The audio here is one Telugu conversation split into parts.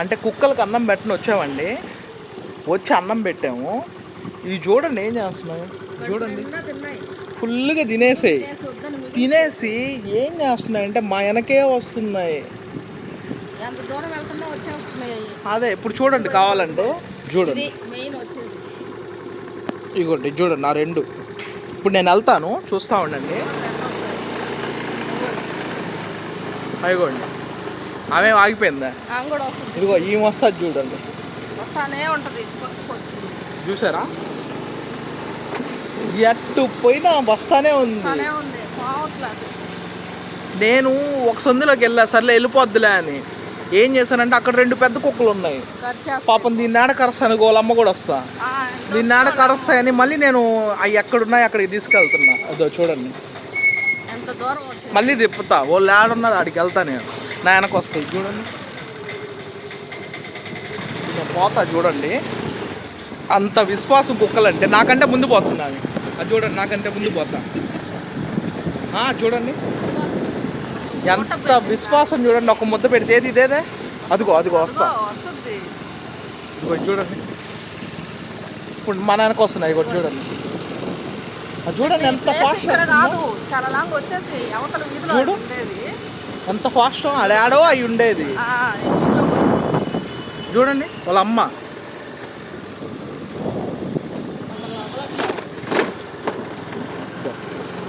అంటే కుక్కలకు అన్నం పెట్టని వచ్చామండి. వచ్చి అన్నం పెట్టాము. ఇవి చూడండి ఏం చేస్తున్నాయి చూడండి ఫుల్గా తినేసాయి. తినేసి ఏం చేస్తున్నాయి అంటే మా వెనకే వస్తున్నాయి. అదే ఇప్పుడు చూడండి కావాలంటే చూడండి ఇగోండి చూడండి నా రెండు. ఇప్పుడు నేను వెళ్తాను చూస్తూ ఉండండి. అయిగోండి ఆమె ఆగిపోయిందా? ఇదిగో ఈ వస్తుంది చూడండి. వస్తానే ఉంటుంది. పట్టుకొచ్చింది. చూసారా? ఎట్టు పోయినా వస్తానే ఉంది. నేను ఒక సందులోకి వెళ్ళా సర్లే వెళ్ళిపోద్దులే అని. ఏం చేశానంటే అక్కడ రెండు పెద్ద కుక్కలు ఉన్నాయి. పాపం దీన్ని ఆడ కరుస్తాను వాళ్ళమ్మ కూడా వస్తా. దీన్ని ఆడ కరుస్తాయని మళ్ళీ నేను అవి ఎక్కడున్నాయి అక్కడికి తీసుకెళ్తున్నా. అదో చూడండి. మళ్ళీ తిప్పుతా. వాళ్ళు ఆడున్నారు ఆడికి వెళ్తా నేను. నా వెనక వస్తాయి. చూడండి. పోతా చూడండి. అంత విశ్వాసం కుక్కలంటే నాకంటే ముందు పోతుంది అవి. అది చూడండి నాకంటే ముందు పోతా. చూడండి. ఎంత విశ్వాసం చూడండి ఒక ముద్ద పెడితే ఏది ఇదేదే? అదిగో అదిగో వస్తా. ఇదిగో ఇదిగో చూడండి. ఇప్పుడు మా వెనక వస్తున్నాయి ఇగో చూడండి. చూడండి ఎంత ఫాస్ట్ చూడు. ఎంత ఫాస్ట్ ఆడాడో అయి ఉండేది. చూడండి వాళ్ళ అమ్మ.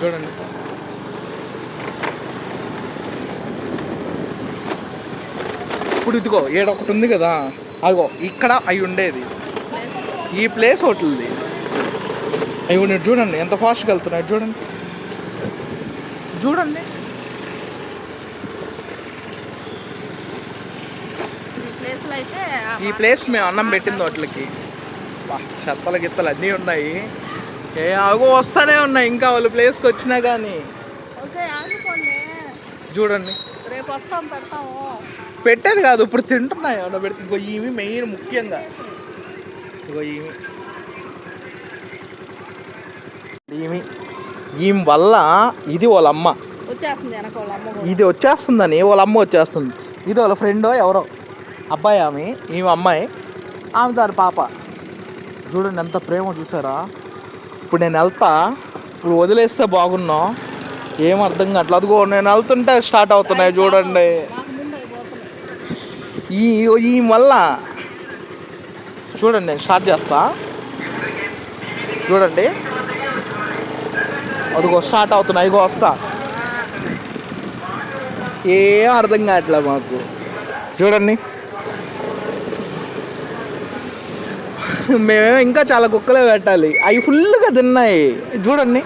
చూడండి. ఇప్పుడు ఇదిగో ఏడ ఒకటి ఉంది కదా. అదిగో ఇక్కడ అయి ఉండేది. ఈ ప్లేస్ ఒకటి ఉంది అవి చూడండి ఎంత ఫాస్ట్గా వెళ్తున్నాయి చూడండి. చూడండి ఈ ప్లేస్లో అయితే ఆ ఈ ప్లేస్ మేము అన్నం పెట్టింది వాటికి చెత్తల గిత్తలు అన్నీ ఉన్నాయి. ఏ అగో వస్తానే ఉన్నాయి. ఇంకా వాళ్ళ ప్లేస్కి వచ్చినా కానీ చూడండి. రేపు వస్తాం పెడతాము. పెట్టేది కాదు ఇప్పుడు తింటున్నాయి ఏమన్నా పెడితే. ఇగో ఇవి మెయిన్ ముఖ్యంగా. ఇగో ఇవి. ఈమె ఈమె వల్ల ఇది వాళ్ళ అమ్మ. ఇది వచ్చేస్తుందని వాళ్ళ అమ్మ వచ్చేస్తుంది. ఇది వాళ్ళ ఫ్రెండో ఎవరో. అబ్బాయి ఆమె ఈమె అమ్మాయి. ఆమె దాని పాప. చూడండి ఎంత ప్రేమ చూసారా? ఇప్పుడు నేను వెళ్తా. ఇప్పుడు వదిలేస్తే బాగున్నాం. ఏం అర్థం కావట్లేదు అదిగో నేను వెళ్తుంటే స్టార్ట్ అవుతున్నాయి చూడండి. ఈ ఈ వల్ల చూడండి నేను స్టార్ట్ చేస్తా. చూడండి. అదిగో స్టార్ట్ అవుతున్నాయి. ఇగో వస్తా. ఏం అర్థం కావట్లే మాకు. చూడండి. మేమేమో ఇంకా చాలా కుక్కలే పెట్టాలి. అవి ఫుల్గా తిన్నాయి. చూడండి.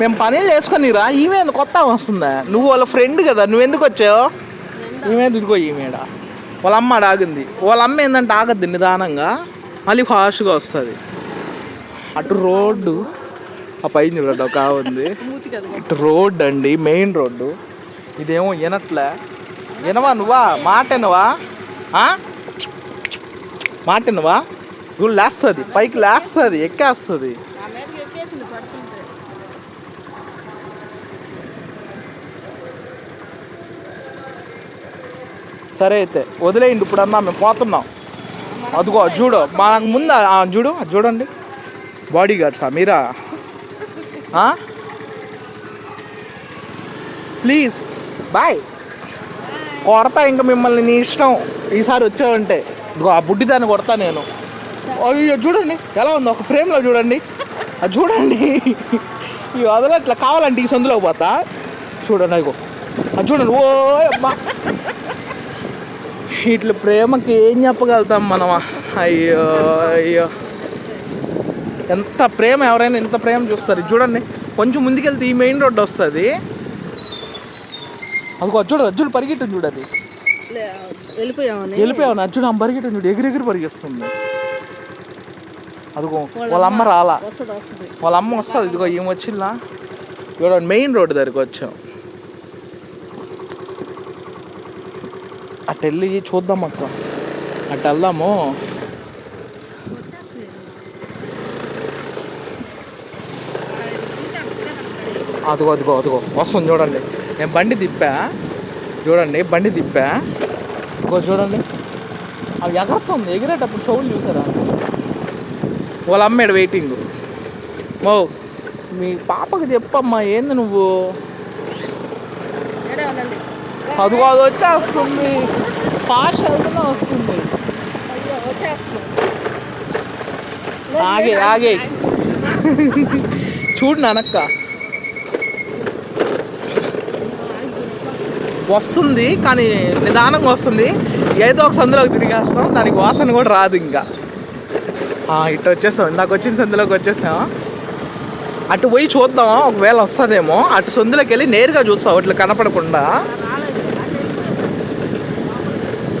మేము పనులు చేసుకొనిరా ఈమె కొత్త వస్తుందా? నువ్వు వాళ్ళ ఫ్రెండ్ కదా నువ్వు ఎందుకు వచ్చావు ఈమె ఇదిగో ఈమెడ వాళ్ళ అమ్మ ఆగింది. వాళ్ళ అమ్మ ఏంటంటే ఆగద్ది నిదానంగా మళ్ళీ ఫాస్ట్గా వస్తుంది. అటు రోడ్డు ఆ పైన చూడండి ఒక ఉంది. ఇటు రోడ్ అండి మెయిన్ రోడ్డు. ఇదేమో వినట్లే వినవా నువ్వా? మాట వినవా మాట వినవా నువ్వు లేస్తుంది పైకి లేస్తుంది ఎక్కేస్తుంది. సరే అయితే వదిలేయండి ఇప్పుడన్నా మేము పోతున్నాం. అదిగో చూడు మనకు ముందు చూడు చూడండి. బాడీ గార్డ్సా మీరా? ప్లీజ్ బాయ్ కొడతా ఇంకా మిమ్మల్ని నీ ఇష్టం. ఈసారి వచ్చావంటే ఇదిగో ఆ బుడ్డి దాన్ని కొడతా నేను. అయ్యో చూడండి ఎలా ఉందో ఒక ఫ్రేమ్లో చూడండి. అది చూడండి. ఈ అట్లా కావాలంటే ఈ సందులోకి పోతా. చూడండి అదిగో. అది చూడండి ఓ అమ్మా ఇట్లా ప్రేమకి ఏం చెప్పగలుగుతాం మనం? అయ్యో అయ్యో. ఎంత ప్రేమ ఎవరైనా ఎంత ప్రేమ చూస్తారు. చూడండి కొంచెం ముందుకెళ్తే ఈ మెయిన్ రోడ్డు వస్తుంది. అదిగో అది చూడు అది చూడు పరిగెట్టు చూడు అది. వెళ్ళిపోయావు నా చూడు ఆమె పరిగెట్టు చూడు ఎగిరి ఎగిరి పరిగెస్తుంది అదిగో వాళ్ళ అమ్మ రాలా. వాళ్ళ అమ్మ వస్తుంది ఇదిగో ఏం వచ్చిందా చూడండి మెయిన్ రోడ్డు దగ్గరికి వచ్చాం. అటు వెళ్ళి చూద్దాం అక్క. అటు వెళ్దాము. అదిగో అదిగో అదిగో వస్తుంది చూడండి. నేను బండి తిప్పా. చూడండి బండి తిప్పా. ఇంకో చూడండి. అవి ఎగరుతుంది ఎగిరేటప్పుడు చెవులు చూసారా? వాళ్ళ అమ్మాడు వెయిటింగ్ ఓ మీ పాపకి చెప్పమ్మా ఏంది నువ్వు? అది వచ్చేస్తుంది. పాష వస్తుంది. ఆగే ఆగే. చూడు నానక్క. వస్తుంది కానీ నిదానంగా వస్తుంది. ఏదో ఒక సందులోకి తిరిగేస్తాం దానికి వాసన కూడా రాదు ఇంకా. ఇటు వచ్చేస్తాం. ఇందాక వచ్చిన సందులోకి వచ్చేస్తాం. అటు పోయి చూద్దాం ఒకవేళ వస్తుందేమో. అటు సందులోకి వెళ్ళి నేరుగా చూస్తాం ఇట్లా కనపడకుండా.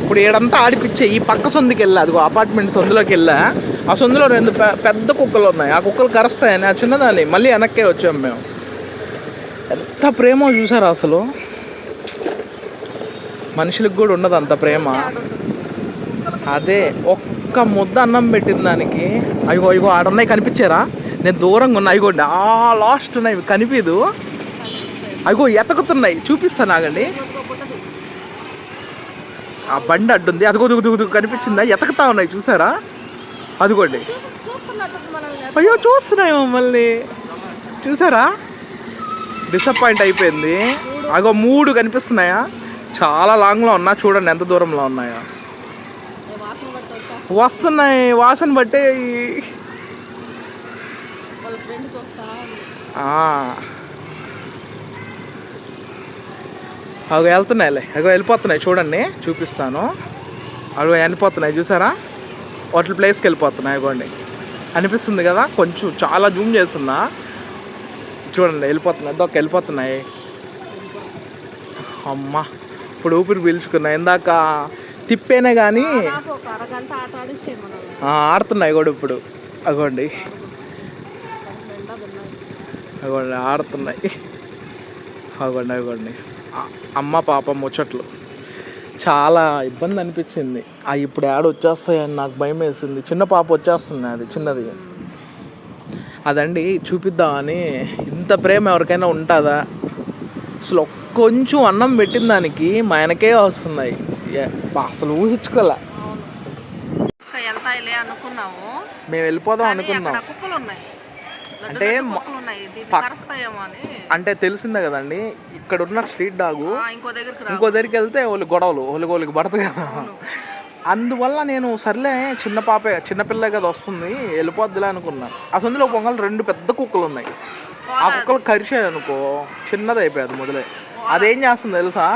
ఇప్పుడు ఏడంతా ఆడిపిచ్చే ఈ పక్క సొందుకి వెళ్ళా అదిగో అపార్ట్మెంట్ సొందులోకి వెళ్ళా. ఆ సొందులో రెండు పెద్ద కుక్కలు ఉన్నాయి. ఆ కుక్కలు కరుస్తాయని ఆ చిన్నదాన్ని మళ్ళీ వెనక్కే వచ్చాం మేము. ఎంత ప్రేమో చూసారు అసలు? మనుషులకు కూడా ఉండదు అంత ప్రేమ. అదే ఒక్క ముద్ద అన్నం పెట్టిన దానికి అయ్యో అయ్యో ఆడున్నాయి కనిపించారా? నేను దూరంగా ఉన్నా అయ్యోండి ఆ లాస్ట్ ఉన్నాయి కనిపించదు అయ్యో ఎతకుతున్నాయి చూపిస్తాను ఆగండి ఆ బండి అడ్డుంది అదిగో దుగు దుగు దుగు కనిపించిందా? ఎతకుతా ఉన్నాయి చూసారా? అదిగోండి. అయ్యో చూస్తున్నాయి మమ్మల్ని. చూసారా? డిసప్పాయింట్ అయిపోయింది. అగో మూడు కనిపిస్తున్నాయా? చాలా లాంగ్లో ఉన్నా చూడండి ఎంత దూరంలో ఉన్నాయో. వస్తున్నాయి వాసన బట్టే అవి వెళ్తున్నాయిలే అగో వెళ్ళిపోతున్నాయి చూడండి చూపిస్తాను. అవి వెళ్ళిపోతున్నాయి చూసారా? వాటి ప్లేస్కి వెళ్ళిపోతున్నాయి అగోండి అనిపిస్తుంది కదా కొంచెం చాలా జూమ్ చేస్తున్నా. చూడండి వెళ్ళిపోతున్నాయి దొక్క వెళ్ళిపోతున్నాయి. అమ్మ. ఇప్పుడు ఊపిరి పీల్చుకున్నాయి ఇందాక తిప్పేనే కానీ ఆడుతున్నాయి కూడా ఇప్పుడు. అగోండి. అగోండి ఆడుతున్నాయి. అగోండి అగోండి. అమ్మ పాప ముచ్చట్లు. చాలా ఇబ్బంది అనిపించింది. ఆ ఇప్పుడు యాడ్ వచ్చేస్తాయని నాకు భయం వేసింది. చిన్న పాప వచ్చేస్తుంది అది చిన్నది. అదండి చూపిద్దామని. ఇంత ప్రేమ ఎవరికైనా ఉంటుందా? అసలు కొంచెం అన్నం పెట్టిన దానికి మా వస్తున్నాయి. అసలు ఊహించుకోలే. అనుకున్నాము మేము వెళ్ళిపోదాం కానీ అనుకున్నాం. అంటే అంటే తెలిసిందే కదండి ఇక్కడ ఉన్న స్ట్రీట్ డాగు ఇంకో దగ్గరికి రా ఇంకో దగ్గరికి వెళ్తే వాళ్ళు గొడవలు వాళ్ళకి వాళ్ళకి పడతాయి కదా. అందువల్ల నేను సర్లే చిన్న పాపే చిన్నపిల్లే కదా వస్తుంది వెళ్ళిపోద్దిలే అనుకున్నా. ఆ సందులో పొంగల్ రెండు పెద్ద కుక్కలు ఉన్నాయి. ఆ కుక్కలు కరిచాయి అనుకో చిన్నది అయిపోయాది మొదలే. అదేం చేస్తుంది తెలుసా?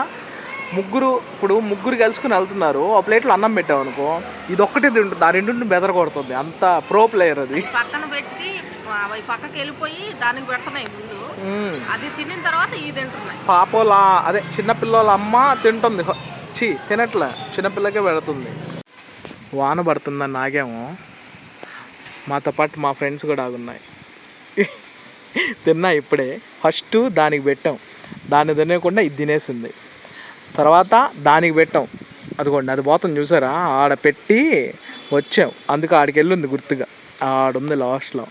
ముగ్గురు ఇప్పుడు ముగ్గురు కలుసుకుని వెళ్తున్నారు ఆ ప్లేట్లో అన్నం పెట్టావు అనుకో ఇది ఒక్కటే తింటుంది ఆ రెండింటిని బెదర కొడుతుంది అంత ప్రో ప్లేయర్ అది. పక్కన పెట్టి అవి పక్కకి వెళ్ళిపోయి దానికి పెడుతున్నాయి ముందు. అది తినిన తర్వాత ఈ తింటున్నాయి. పాపోల అదే చిన్నపిల్లల అమ్మ తింటుంది. చి తినట్లే. చిన్నపిల్లకే పెడుతుంది. వాన పడుతుందని నాగేమో మాతో పాటు మా ఫ్రెండ్స్ కూడా ఆగున్నాయి. తిన్నా ఇప్పుడే. ఫస్ట్ దానికి పెట్టాం. దాన్ని తినేయకుండా ఇది తినేసింది. తర్వాత దానికి పెట్టాం. అదిగోండి అది పోతుంది చూసారా? ఆడ పెట్టి వచ్చాం. అందుకే ఆడికి వెళ్ళింది గుర్తుగా. ఆడుంది లాస్ట్లో.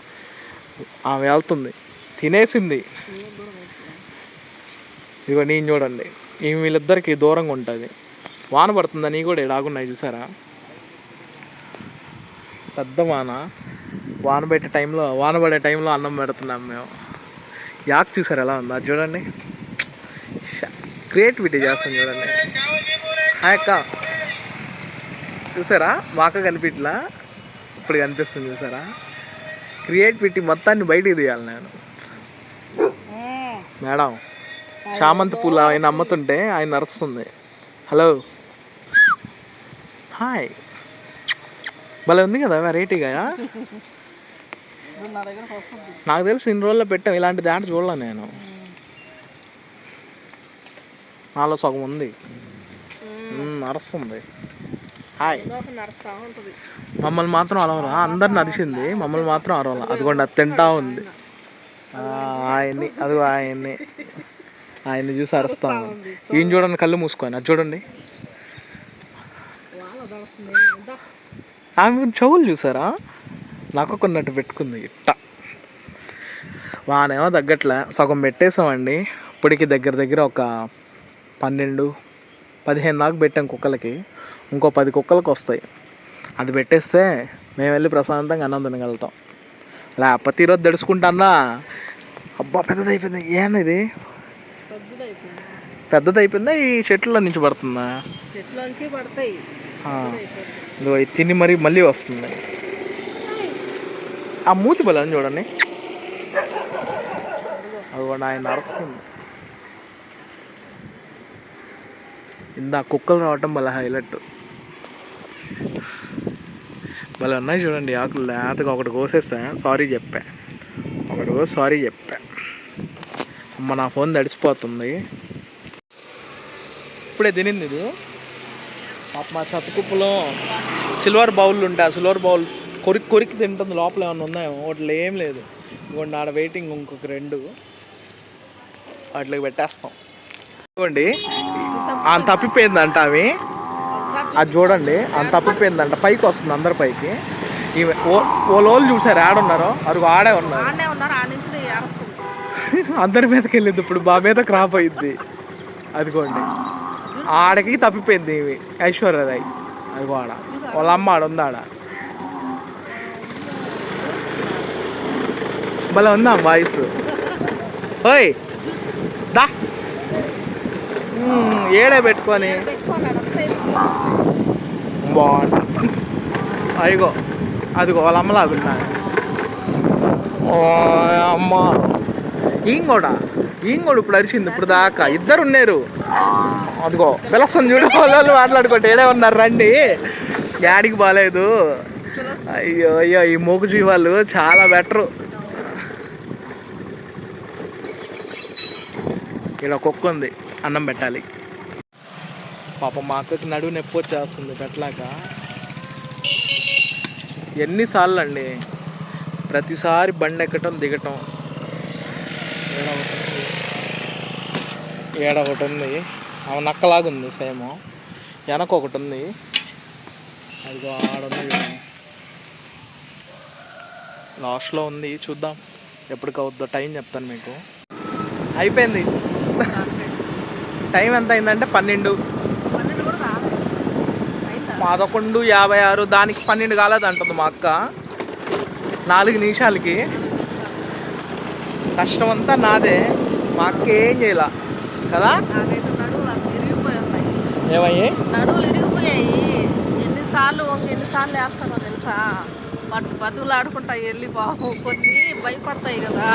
ఆమె వెళ్తుంది. తినేసింది. ఇదిగో నేను చూడండి. ఈ వీళ్ళిద్దరికి దూరంగా ఉంటుంది. వాన పడుతుందని కూడా ఇలాగున్నాయి చూసారా? పెద్ద వాన. వాన పెట్టే టైంలో వాన పడే టైంలో అన్నం పెడుతున్నాం మేము. యాక్ చూసారు ఎలా ఉందా? చూడండి. క్రియేటివిటీ చేస్తాం చూడండి. హాయ్ అక్క. చూసారా? మా కనిపించలా ఇప్పుడు కనిపిస్తుంది చూసారా? క్రియేటివిటీ మొత్తాన్ని బయటికి తీయాలి నేను. మేడం చామంతి పూలు ఆయన అమ్ముతుంటే ఆయన నరుస్తుంది. హలో. హాయ్. భలే ఉంది కదా వెరైటీగా నాకు తెలిసి ఇన్ని రోజుల్లో పెట్టాం ఇలాంటి దాంట్ చూడలే నేను. నాలో సగం ఉంది. మ్మ్, నడుస్తుంది. హాయ్. మమ్మల్ని మాత్రం అరవరా అందరు నరిసింది మమ్మల్ని మాత్రం అరవలా అదిగోండి అది తింటా ఉంది. ఆయన్ని అదిగో ఆయన్ని. ఆయన్ని చూసి అరుస్తాము ఈయన చూడండి కళ్ళు మూసుకొని అది చూడండి. ఆమె చెవులు చూసారా? నాకు కొన్నట్టు పెట్టుకుంది ఇట్ట. వానేమో తగ్గట్లే. సగం పెట్టేసామండి. ఇప్పటికి దగ్గర దగ్గర ఒక పన్నెండు పదిహేను దాకా పెట్టాం కుక్కలకి. ఇంకో పది కుక్కలకు వస్తాయి. అది పెట్టేస్తే మేము వెళ్ళి ప్రశాంతంగా అన్నం తినగలుగుతాం. లేకపోతే ఈరోజు దడుచుకుంటానా? అబ్బా పెద్దది అయిపోయింది ఏంది ఇది? పెద్దదైపోయింది. పెద్దది అయిపోయిందా ఈ చెట్ల నుంచి పడుతుందా? చెట్లోంచి పడతాయి. ఆ, ఇదిగో ఇది తిని మరి మళ్ళీ వస్తుంది. ఆ మూతి బలని చూడండి. అది కూడా ఆయన నడుస్తుంది. ఇందా కుక్కలు రావటం మళ్ళీ హైలైట్ మళ్ళీ ఉన్నాయి చూడండి ఆకులు లేతగా ఒకటి కోసేస్తా. సారీ చెప్పా. ఒకటి కోసి సారీ చెప్పా. అమ్మ నా ఫోన్ తడిచిపోతుంది ఇప్పుడే తినింది ఇది. మా చతుకుప్పలో సిల్వర్ బౌల్ ఉంటాయి ఆ సిల్వర్ బౌల్ కొరికి కొరికి తింటుంది లోపల ఏమైనా ఉన్నాయేమో వాటిలో ఏం లేదు. ఇవ్వండి ఆడ వెయిటింగ్ ఇంకొక రెండు. వాటికి పెట్టేస్తాం. ఇవ్వండి అంత తప్పిపోయిందంట అవి అది చూడండి అంత తప్పిపోయిందంట. పైకి వస్తుంది అందరి పైకి. ఓ ఓలోళ్ళు చూసారు ఆడున్నారో? అరుగు ఆడే ఉన్నారు. ఆడ అందరి మీదకి వెళ్ళింది ఇప్పుడు మా మీద క్రాప్ అయింది అదిగోండి. ఆడకి తప్పిపోయింది ఇవి ఐశ్వర్యరాయ్ అది ఆడ. వాళ్ళ అమ్మ ఆడ ఉంది ఆడ భలే ఉందా వాయిస్? ఓయ్ దా. ఏడే పెట్టుకొని? బాగుంది. అయ్యో అదిగో వాళ్ళ అమ్మలాగున్నా అమ్మ. ఈయన కూడా కూడా ఇప్పుడు అరిచింది ఇప్పుడు దాకా? ఇద్దరు ఉన్నారు. అదిగో పిలస్తుంది చూడు వాళ్ళు మాట్లాడుకుంటే ఏడే ఉన్నారు రండి. యాడికి బాగాలేదు అయ్యో అయ్యో ఈ మూగు జీవాలు చాలా బెటరు. ఇక్కడ కుక్క ఉంది అన్నం పెట్టాలి. పాపం మా అక్కకి నడువు నొప్పి వచ్చేస్తుంది పెట్టలాక. ఎన్నిసార్లు అండి ప్రతిసారి బండి ఎక్కటం దిగటం. ఏడ ఒకటి ఉంది. ఆమె నక్కలాగా ఉంది సేమ్. వెనక ఒకటి ఉంది అదిగో ఆడుంది చూడండి. లాస్ట్లో ఉంది చూద్దాం. ఎప్పటికి అవుద్దో టైం చెప్తాను మీకు. అయిపోయింది. టైం ఎంత అయిందంటే పన్నెండు. కూడా పదకొండు యాభై ఆరు దానికి పన్నెండు కాలేదు అంటుంది మా అక్క. నాలుగు నిమిషాలకి. కష్టం అంతా నాదే. మా అక్క ఏం చేయాల. కదా? ఏమయ్యాయి ఉన్నాయి నడువులు ఎన్నిసార్లు ఎన్నిసార్లు వేస్తానో తెలుసా? వాటి బతుకులు ఆడుకుంటాయి వెళ్ళి బాబు కొన్ని భయపడతాయి కదా.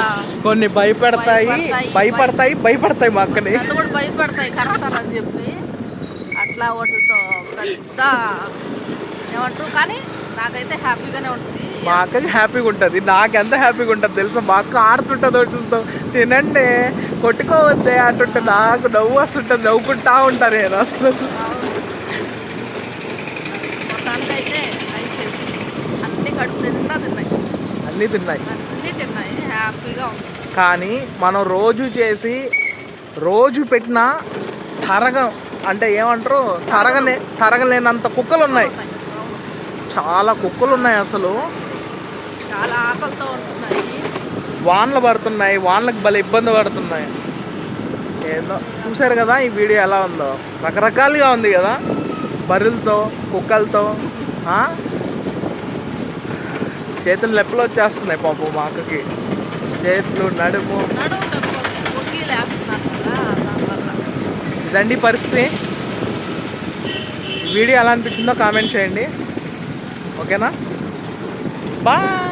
కొన్ని భయపెడతాయి భయపడతాయి, భయపడతాయి భయపడతాయి. మా అక్కని. నన్ను కూడా భయపడతాయి కరుస్తారని చెప్పి. అట్లా వాటితో పెద్ద ఏమంటారు? కానీ నాకైతే హ్యాపీగానే ఉంటుంది. మా అక్కకి హ్యాపీగా ఉంటుంది. నాకు ఎంత హ్యాపీగా ఉంటుంది తెలుసా? మా అక్క ఆడుతుంటుంది వాటితో తినండి కొట్టుకోవద్దే అంటుంటే నాకు నవ్వు వస్తుంటుంది నవ్వుకుంటా ఉంటాను నేను అసలు మొత్తానికైతే అయిపోయింది అన్ని కడుపు నిండా తిన్నాయి అన్నీ తిన్నాయి. అన్నీ తిన్నాయి. హ్యాపీగా ఉంది. కానీ మనం రోజు చేసి రోజు పెట్టిన తరగ అంటే ఏమంటారు? తరగలే తరగలేనంత కుక్కలు ఉన్నాయి. చాలా కుక్కలు ఉన్నాయి అసలు. చాలా ఆకలితో ఉంటున్నాయి. వానలు పడుతున్నాయి. వానలకు భలే ఇబ్బంది పడుతున్నాయి. ఏదో చూసారు కదా ఈ వీడియో ఎలా ఉందో? రకరకాలుగా ఉంది కదా? బర్రెలతో కుక్కలతో? చేతులు నొప్పులు వచ్చేస్తున్నాయి పాపం మా అక్కకి చేతులు నడుము. ఇదండి పరిస్థితి. వీడియో ఎలా అనిపించిందో కామెంట్ చేయండి. ఓకేనా? బాయ్!